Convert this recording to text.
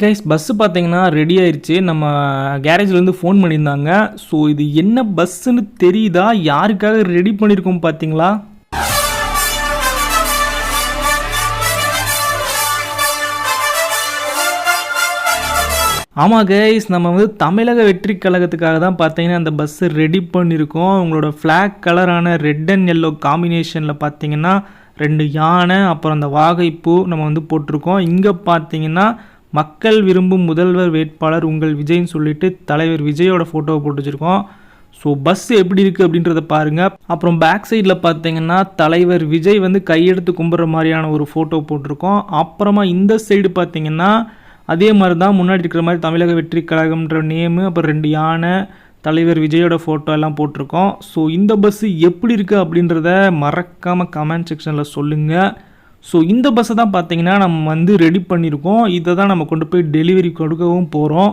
Guys bus பார்த்தீங்கன்னா ready ஆயிடுச்சு நம்ம கேரேஜ்லேருந்து ஃபோன் பண்ணியிருந்தாங்க. ஸோ இது என்ன பஸ்ஸுன்னு தெரியுதா? யாருக்காக ரெடி பண்ணியிருக்கோம் பார்த்தீங்களா ஆமாம் கைஸ் நம்ம வந்து தமிழக வெற்றி கழகத்துக்காக தான் பார்த்தீங்கன்னா அந்த பஸ்ஸை ரெடி பண்ணியிருக்கோம். உங்களோட ஃப்ளாக் கலரான ரெட் அண்ட் எல்லோ காம்பினேஷனில் பார்த்தீங்கன்னா ரெண்டு யானை அப்புறம் அந்த வாகைப்பூ நம்ம வந்து போட்டிருக்கோம். இங்கே பார்த்தீங்கன்னா மக்கள் விரும்பும் முதல்வர் வேட்பாளர் உங்கள் விஜய்னு சொல்லிட்டு தலைவர் விஜயோட ஃபோட்டோவை போட்டு வச்சுருக்கோம். ஸோ பஸ் எப்படி இருக்குது அப்படின்றத பாருங்கள் அப்புறம் பேக் சைடில் பார்த்தீங்கன்னா தலைவர் விஜய் வந்து கையெடுத்து கும்பிட்ற மாதிரியான ஒரு ஃபோட்டோ போட்டிருக்கோம். அப்புறமா இந்த சைடு பார்த்தீங்கன்னா அதே மாதிரி தான் முன்னாடி இருக்கிற மாதிரி தமிழக வெற்றி கழகம்ன்ற நேமு அப்புறம் ரெண்டு யானை தலைவர் விஜயோட ஃபோட்டோ எல்லாம் போட்டிருக்கோம். ஸோ இந்த பஸ்ஸு எப்படி இருக்குது அப்படின்றத மறக்காமல் கமெண்ட் செக்ஷனில் சொல்லுங்கள் ஸோ இந்த பஸ்ஸை தான் பார்த்தீங்கன்னா நம்ம வந்து ரெடி பண்ணியிருக்கோம். இதை தான் நம்ம கொண்டு போய் டெலிவரி கொடுக்கவும் போகிறோம்